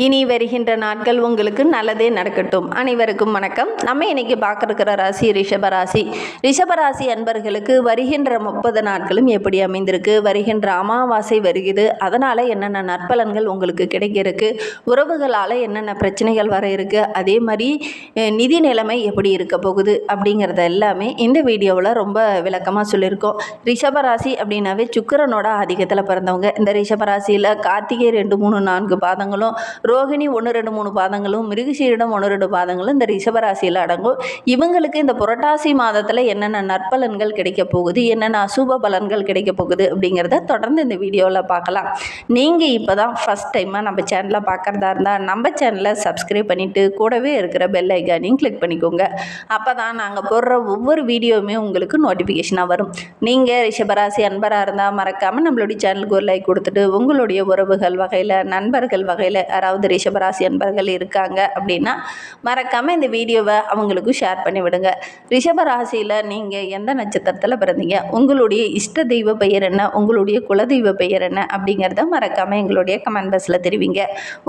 இனி வருகின்ற நாட்கள் உங்களுக்கு நல்லதே நடக்கட்டும். அனைவருக்கும் வணக்கம். நம்ம இன்னைக்கு பார்க்கறக்கிற ராசி ரிஷபராசி ரிஷபராசி அன்பர்களுக்கு வருகின்ற முப்பது நாட்களும் எப்படி அமைந்திருக்கு? வருகின்ற அமாவாசை வருகிறது. அதனால் என்னென்ன நற்பலன்கள் உங்களுக்கு கிடைக்க இருக்கு உறவுகளால் என்னென்ன பிரச்சனைகள் வர இருக்கு? அதே மாதிரி நிதி நிலைமை எப்படி இருக்க போகுது? அப்படிங்கிறத எல்லாமே இந்த வீடியோவில் ரொம்ப விளக்கமாக சொல்லியிருக்கோம். ரிஷபராசி அப்படின்னாவே சுக்கரனோட ஆதிக்கத்தில் பிறந்தவங்க. இந்த ரிஷபராசியில் கார்த்திகை ரெண்டு மூணு நான்கு பாதங்களும் ரோகிணி ஒன்று ரெண்டு மூணு பாதங்களும் மிருகசீரிடம் ஒன்று ரெண்டு பாதங்களும் இந்த ரிஷபராசியில் அடங்கும். இவங்களுக்கு இந்த புரட்டாசி மாதத்தில் என்னென்ன நற்பலன்கள் கிடைக்க போகுது என்னென்ன அசுப பலன்கள் கிடைக்க போகுது அப்படிங்கிறத தொடர்ந்து இந்த வீடியோவில் பார்க்கலாம். நீங்கள் இப்போ தான் ஃபஸ்ட் டைமாக நம்ம சேனலை பார்க்குறதா இருந்தால் நம்ம சேனலை சப்ஸ்கிரைப் பண்ணிவிட்டு கூடவே இருக்கிற பெல் ஐக்கானையும் கிளிக் பண்ணிக்கோங்க. அப்போ தான் நாங்கள் போடுற ஒவ்வொரு வீடியோவுமே உங்களுக்கு நோட்டிஃபிகேஷனாக வரும். நீங்கள் ரிஷபராசி அன்பராக இருந்தால் மறக்காமல் நம்மளுடைய சேனலுக்கு ஒரு லைக் கொடுத்துட்டு உங்களுடைய உறவுகள் வகையில் நண்பர்கள் வகையில் யாராவது ரிஷபராசி அன்பர்கள் இருக்காங்க அப்படின்னா மறக்காமல் இந்த வீடியோவை அவங்களுக்கும் ஷேர் பண்ணி விடுங்க. ரிஷபராசியில் நீங்கள் எந்த நட்சத்திரத்தில் பிறந்தீங்க? உங்களுடைய இஷ்ட தெய்வ பெயர் என்ன? உங்களுடைய குலதெய்வ பெயர் என்ன? அப்படிங்கிறத மறக்காமல் எங்களுடைய கமெண்ட் பாக்ஸில் தெரிவிங்க.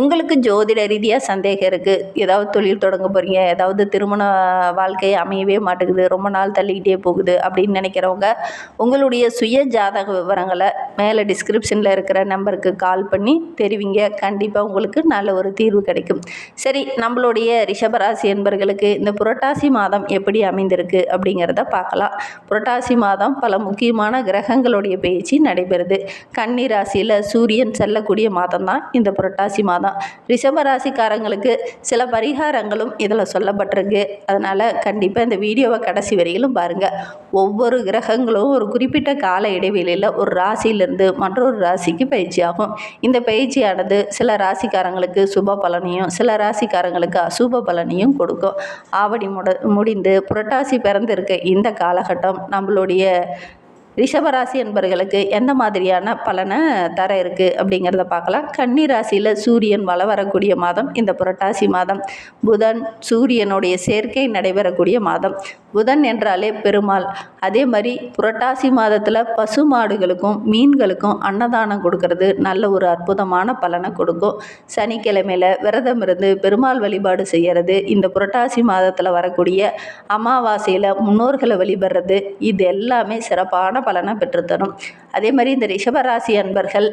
உங்களுக்கு ஜோதிட ரீதியாக சந்தேகம் இருக்குது ஏதாவது தொழில் தொடங்க போகிறீங்க ஏதாவது திருமண வாழ்க்கை அமையவே மாட்டேங்குது. ரொம்ப நாள் தள்ளிக்கிட்டே போகுது அப்படின்னு நினைக்கிறவங்க உங்களுடைய சுய ஜாதக விவரங்களை மேலே டிஸ்கிரிப்ஷனில் இருக்கிற நம்பருக்கு கால் பண்ணி தெரிவிங்க. கண்டிப்பாக உங்களுக்கு நல்ல ஒரு தீர்வு கிடைக்கும். சரி நம்மளுடைய ரிஷபராசி என்பர்களுக்கு இந்த புரட்டாசி மாதம் எப்படி அமைந்திருக்கு அப்படிங்கிறத பார்க்கலாம். புரட்டாசி மாதம் பல முக்கியமான கிரகங்களுடைய பயிற்சி நடைபெறுது. கன்னி ராசியில் சூரியன் செல்லக்கூடிய மாதம் தான் இந்த புரட்டாசி மாதம். ரிஷபராசிக்காரங்களுக்கு சில பரிகாரங்களும் இதில் சொல்லப்பட்டிருக்கு. அதனால் கண்டிப்பாக இந்த வீடியோவை கடைசி வரையிலும் பாருங்கள் ஒவ்வொரு கிரகங்களும் ஒரு குறிப்பிட்ட கால இடைவெளியில் ஒரு ராசியிலிருந்து மற்றொரு ராசிக்கு பயிற்சியாகும். இந்த பயிற்சியானது சில ராசிக்காரங்களுக்கு சுப பலனையும் சில ராசிக்காரங்களுக்கு அசுப பலனையும் கொடுக்கும். ஆவணி முட முடிந்து புரட்டாசி பிறந்திருக்க. இந்த காலகட்டம் நம்மளுடைய ரிஷபராசி என்பர்களுக்கு எந்த மாதிரியான பலனை தர இருக்குது அப்படிங்கிறத பார்க்கலாம். கன்னி ராசியில் சூரியன் வள வரக்கூடிய மாதம் இந்த புரட்டாசி மாதம். புதன் சூரியனுடைய சேர்க்கை நடைபெறக்கூடிய மாதம். புதன் என்றாலே பெருமாள். அதே மாதிரி புரட்டாசி மாதத்தில் பசு மாடுகளுக்கும் மீன்களுக்கும் அன்னதானம் கொடுக்கறது நல்ல ஒரு அற்புதமான பலனை கொடுக்கும். சனிக்கிழமையில் விரதம் இருந்து பெருமாள் வழிபாடு செய்கிறது இந்த புரட்டாசி மாதத்தில் வரக்கூடிய அமாவாசையில் முன்னோர்களை வழிபடுறது இது எல்லாமே சிறப்பான பலனை பெற்றுத்தரும். அதே மாதிரி இந்த ரிஷபராசி அன்பர்கள்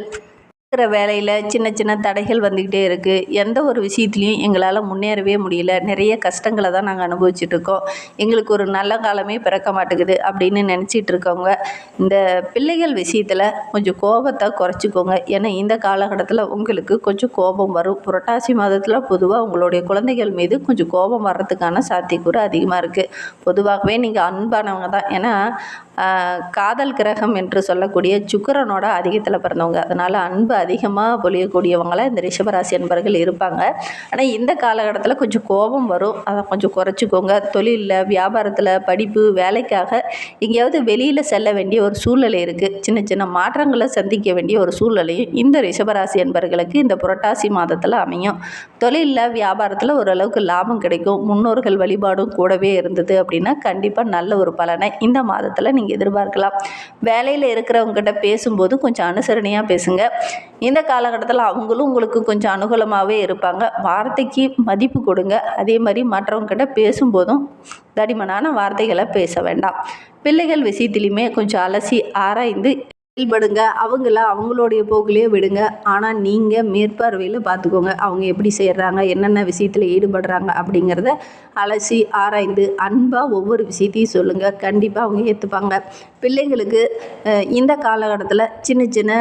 இருக்கிற வேலையில் சின்ன சின்ன தடைகள் வந்துக்கிட்டே இருக்குது எந்த ஒரு விஷயத்துலையும் எங்களால் முன்னேறவே முடியல. நிறைய கஷ்டங்களை தான் நாங்கள் அனுபவிச்சுட்டு இருக்கோம். எங்களுக்கு ஒரு நல்ல காலமே பிறக்க மாட்டேங்குது அப்படின்னு நினச்சிட்டு இருக்கவங்க இந்த பிள்ளைகள் விஷயத்தில் கொஞ்சம் கோபத்தை குறைச்சிக்கோங்க. ஏன்னா இந்த காலகட்டத்தில் உங்களுக்கு கொஞ்சம் கோபம் வரும். புரட்டாசி மாதத்தில் பொதுவாக உங்களுடைய குழந்தைகள் மீது கொஞ்சம் கோபம் வர்றதுக்கான சாத்தியக்கூறு அதிகமாக இருக்குது பொதுவாகவே நீங்கள் அன்பானவங்க தான். ஏன்னா காதல் கிரகம் என்று சொல்லக்கூடிய சுக்கரனோட அதிகத்தில் பிறந்தவங்க. அதனால் அன்பு அதிகமாக பொழியக்கூடியவங்களாக இந்த ரிஷபராசி என்பர்கள் இருப்பாங்க. ஆனால் இந்த காலகட்டத்தில் கொஞ்சம் கோபம் வரும். அதை கொஞ்சம் குறைச்சிக்கோங்க. தொழிலில் வியாபாரத்தில் படிப்பு வேலைக்காக எங்கேயாவது வெளியில் செல்ல வேண்டிய ஒரு சூழ்நிலை இருக்குது சின்ன சின்ன மாற்றங்களை சந்திக்க வேண்டிய ஒரு சூழ்நிலையும் இந்த ரிஷபராசி என்பர்களுக்கு இந்த புரட்டாசி மாதத்தில் அமையும். தொழிலில் வியாபாரத்தில் ஓரளவுக்கு லாபம் கிடைக்கும். முன்னோர்கள் வழிபாடும் கூடவே இருந்தது அப்படின்னா கண்டிப்பாக நல்ல ஒரு பலனை இந்த மாதத்தில் நீங்கள் எதிர்பார்க்கலாம். வேலையில் இருக்கிறவங்ககிட்ட பேசும்போது கொஞ்சம் அனுசரணையாக பேசுங்க. இந்த காலகட்டத்தில் அவங்களும் உங்களுக்கு கொஞ்சம் அனுகூலமாகவே இருப்பாங்க. வார்த்தைக்கு மதிப்பு கொடுங்க. அதே மாதிரி மற்றவங்ககிட்ட பேசும்போதும் தடிமனான வார்த்தைகளை பேச வேண்டாம். பிள்ளைகள் விஷயத்திலையுமே கொஞ்சம் அலசி ஆராய்ந்து செயல்படுங்க அவங்கள அவங்களுடைய போக்கிலேயே விடுங்க. ஆனால் நீங்கள் மேற்பார்வையில் பார்த்துக்கோங்க அவங்க எப்படி செய்கிறாங்க என்னென்ன விஷயத்தில் ஈடுபடுறாங்க அப்படிங்கிறத அலசி ஆராய்ந்து அன்பாக ஒவ்வொரு விஷயத்தையும் சொல்லுங்கள் கண்டிப்பாக அவங்க ஏற்றுப்பாங்க பிள்ளைங்களுக்கு இந்த காலகட்டத்தில் சின்ன சின்ன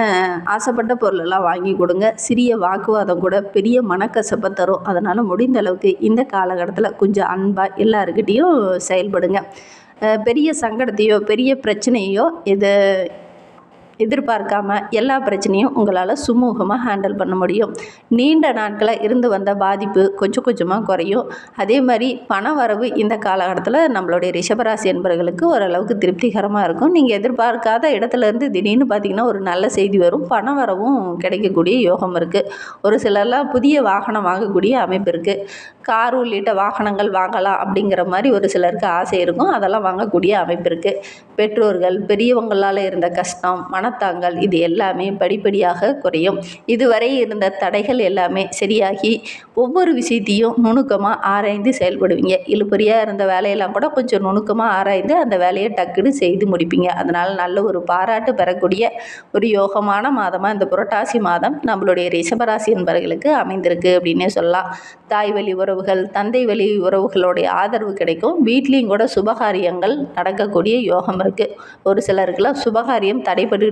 ஆசைப்பட்ட பொருளெல்லாம் வாங்கி கொடுங்க. சிறிய வாக்குவாதம் கூட பெரிய மனக்கசப்பை தரும். அதனால் முடிந்த அளவுக்கு இந்த காலகட்டத்தில் கொஞ்சம் அன்பாக எல்லாருக்கிட்டேயும் செயல்படுங்க. பெரிய சங்கடத்தையோ பெரிய பிரச்சனையோ இதை எதிர்பார்க்காம எல்லா பிரச்சனையும் உங்களால் சுமூகமாக ஹேண்டில் பண்ண முடியும். நீண்ட நாட்களாக இருந்து வந்த பாதிப்பு கொஞ்சம் கொஞ்சமாக குறையும். அதே மாதிரி பண வரவு இந்த காலகட்டத்தில் நம்மளுடைய ரிஷபராசி என்பவர்களுக்கு ஓரளவுக்கு திருப்திகரமாக இருக்கும். நீங்கள் எதிர்பார்க்காத இடத்துலேருந்து திடீர்னு பார்த்தீங்கன்னா ஒரு நல்ல செய்தி வரும். பண வரவும் கிடைக்கக்கூடிய யோகம் இருக்குது ஒரு சிலர்லாம் புதிய வாகனம் வாங்கக்கூடிய அமைப்பு இருக்குது கார் உள்ளிட்ட வாகனங்கள் வாங்கலாம் அப்படிங்கிற மாதிரி ஒரு சிலருக்கு ஆசை இருக்கும். அதெல்லாம் வாங்கக்கூடிய அமைப்பு இருக்குது பெற்றோர்கள் பெரியவங்களால் இருந்த கஷ்டம் மன மனத்தாங்கல் இது எல்லாமே படிப்படியாக குறையும். இதுவரை இருந்த தடைகள் எல்லாமே சரியாகி ஒவ்வொரு விஷயத்தையும் நுணுக்கமாக ஆராய்ந்து செயல்படுவீங்க. இழுபறியாக இருந்த வேலையெல்லாம் கூட கொஞ்சம் நுணுக்கமாக ஆராய்ந்து அந்த வேலையை டக்குன்னு செய்து முடிப்பீங்க. அதனால் நல்ல ஒரு பாராட்டு பெறக்கூடிய ஒரு யோகமான மாதமாக இந்த புரட்டாசி மாதம் நம்மளுடைய ரிஷபராசி என்பவர்களுக்கு அமைந்திருக்கு அப்படின்னே சொல்லலாம். தாய் வழி உறவுகள் தந்தை வழி உறவுகளுடைய ஆதரவு கிடைக்கும். வீட்லேயும் கூட சுபகாரியங்கள் நடக்கக்கூடிய யோகம் இருக்குது ஒரு சிலருக்கெல்லாம் சுபகாரியம்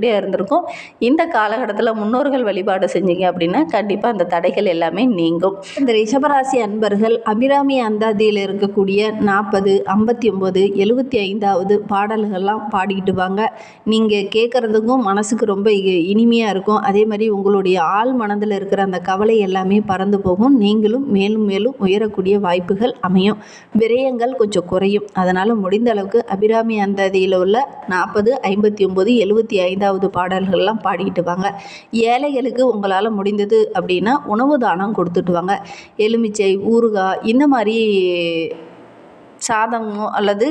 நல்லபடியாக இருந்திருக்கும். இந்த காலகட்டத்தில் முன்னோர்கள் வழிபாடு செஞ்சீங்க அப்படின்னா கண்டிப்பாக அந்த தடைகள் எல்லாமே நீங்கும். இந்த ரிஷபராசி அன்பர்கள் அபிராமி அந்தாதியில் இருக்கக்கூடிய நாற்பது ஐம்பத்தி ஒம்பது எழுபத்தி ஐந்தாவது பாடல்கள்லாம் பாடிக்கிட்டு வாங்க. நீங்கள் கேட்குறதுக்கும் மனசுக்கு ரொம்ப இ- இனிமையாக இருக்கும். அதே மாதிரி உங்களுடைய ஆள் மனதில் இருக்கிற அந்த கவலை எல்லாமே பறந்து போகும். நீங்களும் மேலும் மேலும் உயரக்கூடிய வாய்ப்புகள் அமையும். விரயங்கள் கொஞ்சம் குறையும். அதனால் முடிந்த அளவுக்கு அபிராமி அந்தாதியில் உள்ள நாற்பது ஐம்பத்தி ஒம்பது எழுபத்தி ஐந்தாவது பாடல்கள்லாம் பாடிக்கிட்டு வாங்க ஏழைகளுக்கு உங்களால் முடிந்தது அப்படின்னா உணவு தானம் கொடுத்துட்டு வாங்க. எலுமிச்சை ஊறுகாய் இந்த மாதிரி சாதமோ அல்லது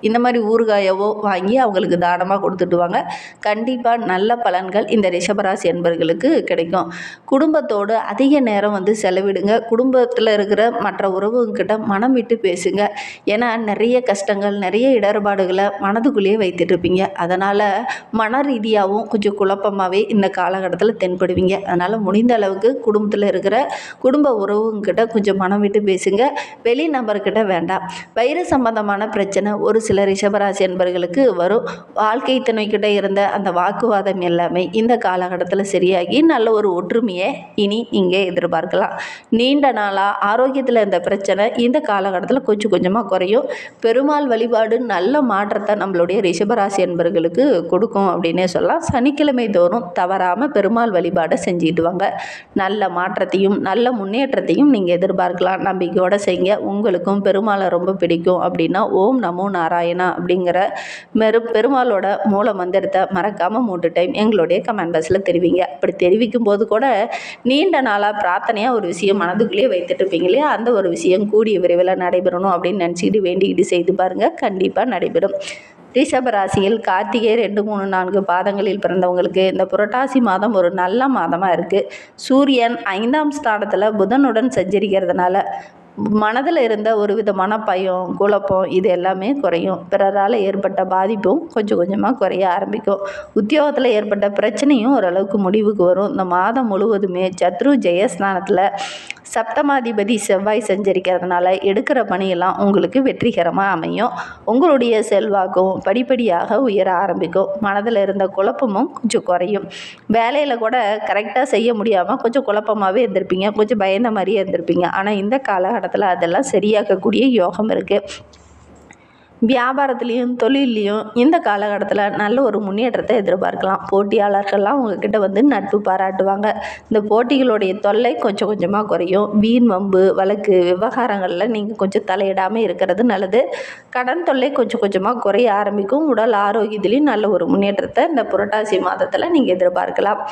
இந்த மாதிரி ஊறுகாயவோ வாங்கி அவங்களுக்கு தானமாக கொடுத்துடுவாங்க கண்டிப்பாக நல்ல பலன்கள் இந்த ரிஷபராசி என்பர்களுக்கு கிடைக்கும். குடும்பத்தோடு அதிக நேரம் வந்து செலவிடுங்க. குடும்பத்தில் இருக்கிற மற்ற உறவுங்கிட்ட மனம் விட்டு பேசுங்க. ஏன்னா நிறைய கஷ்டங்கள் நிறைய இடர்பாடுகளை மனதுக்குள்ளேயே வைத்துட்டு இருப்பீங்க. அதனால் மன ரீதியாகவும் கொஞ்சம் குழப்பமாகவே இந்த காலகட்டத்தில் தென்படுவீங்க. அதனால் முடிந்த அளவுக்கு குடும்பத்தில் இருக்கிற குடும்ப உறவுங்கிட்ட கொஞ்சம் மனம் விட்டு பேசுங்க. வெளி நபர்கிட்ட வேண்டாம். வைர சம்பந்தமான பிரச்சனை ஒரு சில ரிஷபராசி என்பர்களுக்கு வரும். வாழ்க்கை துணைக்கிட்ட இருந்த அந்த வாக்குவாதம் எல்லாமே இந்த காலகட்டத்தில் சரியாகி நல்ல ஒரு ஒற்றுமையை இனி நீங்கள் எதிர்பார்க்கலாம். நீண்ட நாளாக ஆரோக்கியத்தில் இருந்த பிரச்சனை இந்த காலகட்டத்தில் கொஞ்சம் கொஞ்சமாக குறையும். பெருமாள் வழிபாடு நல்ல மாற்றத்தை நம்மளுடைய ரிஷபராசி என்பர்களுக்கு கொடுக்கும் அப்படின்னே சொல்லலாம். சனிக்கிழமை தோறும் தவறாமல் பெருமாள் வழிபாடை செஞ்சுட்டு வாங்க. நல்ல மாற்றத்தையும் நல்ல முன்னேற்றத்தையும் நீங்கள் எதிர்பார்க்கலாம். நம்பிக்கையோட செய்யுங்க உங்களுக்கும் பெருமாளை ரொம்ப பிடிக்கும் அப்படின்னா ஓம் நமோ நாராயணா அப்படிங்கிற மெரு பெருமாளோட மூல மந்திரத்தை மறக்காமல் மூன்று டைம் எங்களுடைய கமெண்ட் பாக்ஸில் தெரிவிங்க. அப்படி தெரிவிக்கும் போது கூட நீண்ட நாளாக பிரார்த்தனையாக ஒரு விஷயம் மனதுக்குள்ளேயே வைத்துட்டு இருப்பீங்க இல்லையா? அந்த ஒரு விஷயம் கூடிய விரைவில் நடைபெறணும் அப்படின்னு நினச்சிக்கிட்டு வேண்டிக்கிட்டு செய்து பாருங்கள் கண்டிப்பாக நடைபெறும். ரிஷப ராசியில் கார்த்திகை ரெண்டு மூணு நான்கு பாதங்களில் பிறந்தவங்களுக்கு இந்த புரட்டாசி மாதம் ஒரு நல்ல மாதமாக இருக்குது சூரியன் ஐந்தாம் ஸ்தானத்தில் புதனுடன் சஞ்சரிக்கிறதுனால மனதில் இருந்த ஒரு விதமான பயம் குழப்பம் இது எல்லாமே குறையும். பிறரால் ஏற்பட்ட பாதிப்பும் கொஞ்சம் கொஞ்சமாக குறைய ஆரம்பிக்கும். உத்தியோகத்தில் ஏற்பட்ட பிரச்சனையும் ஓரளவுக்கு முடிவுக்கு வரும். இந்த மாதம் முழுவதுமே சத்ரு ஜெயஸ்நானத்தில் சப்தமாதிபதி செவ்வாய் செஞ்சிருக்கிறதுனால எடுக்கிற பணியெல்லாம் உங்களுக்கு வெற்றிகரமாக அமையும். உங்களுடைய செல்வாக்கும் படிப்படியாக உயர ஆரம்பிக்கும். மனதில் இருந்த குழப்பமும் கொஞ்சம் குறையும். வேலையில் கூட கரெக்டாக செய்ய முடியாமல் கொஞ்சம் குழப்பமாகவே இருந்திருப்பீங்க. கொஞ்சம் பயந்த மாதிரியே இருந்திருப்பீங்க. ஆனால் இந்த காலகட்டத்தில் அதெல்லாம் சரியாக்கக்கூடிய யோகம் இருக்குது வியாபாரத்துலேயும் தொழில்லையும் இந்த காலகட்டத்தில் நல்ல ஒரு முன்னேற்றத்தை எதிர்பார்க்கலாம். போட்டியாளர்கள்லாம் உங்ககிட்ட வந்து நட்பு பாராட்டுவாங்க. இந்த போட்டிகளுடைய தொல்லை கொஞ்சம் கொஞ்சமாக குறையும். வீண் வம்பு வழக்கு விவகாரங்களில் நீங்கள் கொஞ்சம் தலையிடாமல் இருக்கிறது நல்லது. கடன் தொல்லை கொஞ்சம் கொஞ்சமாக குறைய ஆரம்பிக்கும். உடல் ஆரோக்கியத்திலையும் நல்ல ஒரு முன்னேற்றத்தை இந்த புரட்டாசி மாதத்தில் நீங்கள் எதிர்பார்க்கலாம்.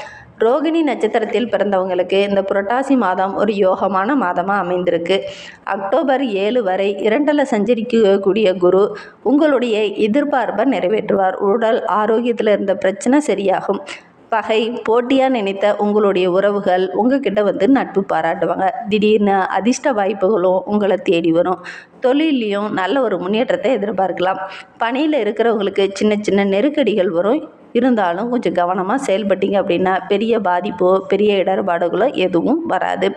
ரோகிணி நட்சத்திரத்தில் பிறந்தவங்களுக்கு இந்த புரட்டாசி மாதம் ஒரு யோகமான மாதமாக அமைந்திருக்கு. அக்டோபர் ஏழு வரை இரண்டில் சஞ்சரிக்கக்கூடிய குரு உங்களுடைய எதிர்பார்ப்பை நிறைவேற்றுவார். உடல் ஆரோக்கியத்தில் இருந்த பிரச்சனை சரியாகும். பகை போட்டியாக நினைத்த உங்களுடைய உறவுகள் உங்ககிட்ட வந்து நட்பு பாராட்டுவாங்க. திடீர்னு அதிர்ஷ்ட வாய்ப்புகளும் உங்களை தேடி வரும். தொழிலையும் நல்ல ஒரு முன்னேற்றத்தை எதிர்பார்க்கலாம். பணியில் இருக்கிறவங்களுக்கு சின்ன சின்ன நெருக்கடிகள் வரும். இருந்தாலும் கொஞ்சம் கவனமாக செயல்பட்டீங்க அப்படின்னா பெரிய பாதிப்போ பெரிய இடர்பாடுகளோ எதுவும் வராது.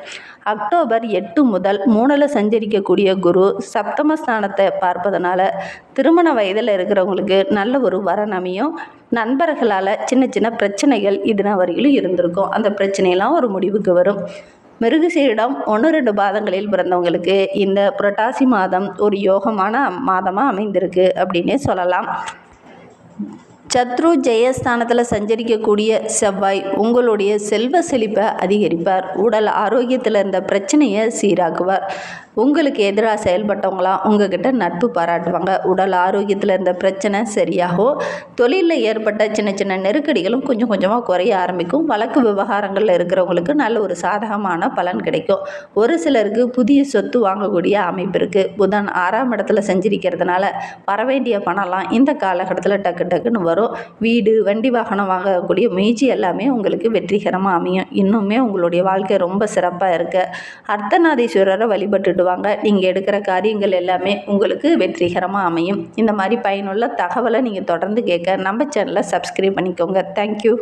அக்டோபர் எட்டு முதல் மூணில் சஞ்சரிக்கக்கூடிய குரு சப்தமஸ்தானத்தை பார்ப்பதனால திருமண வயதில் இருக்கிறவங்களுக்கு நல்ல ஒரு வரன் அமையும். நண்பர்களால் சின்ன சின்ன பிரச்சனைகள் இதன வரையிலும் இருந்திருக்கும். அந்த பிரச்சனையெல்லாம் ஒரு முடிவுக்கு வரும். மிருகசீரிடம் ஒன்று ரெண்டு பாதங்களில் பிறந்தவங்களுக்கு இந்த புரட்டாசி மாதம் ஒரு யோகமான மாதமாக அமைந்திருக்கு அப்படின்னே சொல்லலாம். சத்ரு ஜெயஸ்தானத்தில் சஞ்சரிக்கக்கூடிய செவ்வாய் உங்களுடைய செல்வ செழிப்பை அதிகரிப்பார். உடல் ஆரோக்கியத்தில் இருந்த பிரச்சனையை சீராக்குவார். உங்களுக்கு எதிராக செயல்பட்டவங்களாம் உங்ககிட்ட நட்பு பாராட்டுவாங்க. உடல் ஆரோக்கியத்தில் இருந்த பிரச்சனை சரியாகும் தொழிலில் ஏற்பட்ட சின்ன சின்ன நெருக்கடிகளும் கொஞ்சம் கொஞ்சமாக குறைய ஆரம்பிக்கும். வழக்கு விவகாரங்களில் இருக்கிறவங்களுக்கு நல்ல ஒரு சாதகமான பலன் கிடைக்கும். ஒரு சிலருக்கு புதிய சொத்து வாங்கக்கூடிய அமைப்பு இருக்குது புதன் ஆறாம் இடத்துல செஞ்சிருக்கிறதுனால வரவேண்டிய பணம்லாம் இந்த காலகட்டத்தில் டக்கு டக்குன்னு வரும். வரும் வீடு வண்டி வாகனம் வாங்கக்கூடிய முயற்சி எல்லாமே உங்களுக்கு வெற்றிகரமாக அமையும். இன்னுமே உங்களுடைய வாழ்க்கை ரொம்ப சிறப்பாக இருக்க. அர்த்தநாதீஸ்வரரை வழிபட்டுட்டு வாங்க நீங்கள் எடுக்கிற காரியங்கள் எல்லாமே உங்களுக்கு வெற்றிகரமாக அமையும். இந்த மாதிரி பயனுள்ள தகவலை நீங்கள் தொடர்ந்து கேட்க நம்ம சேனலை சப்ஸ்கிரைப் பண்ணிக்கோங்க. தேங்க்யூ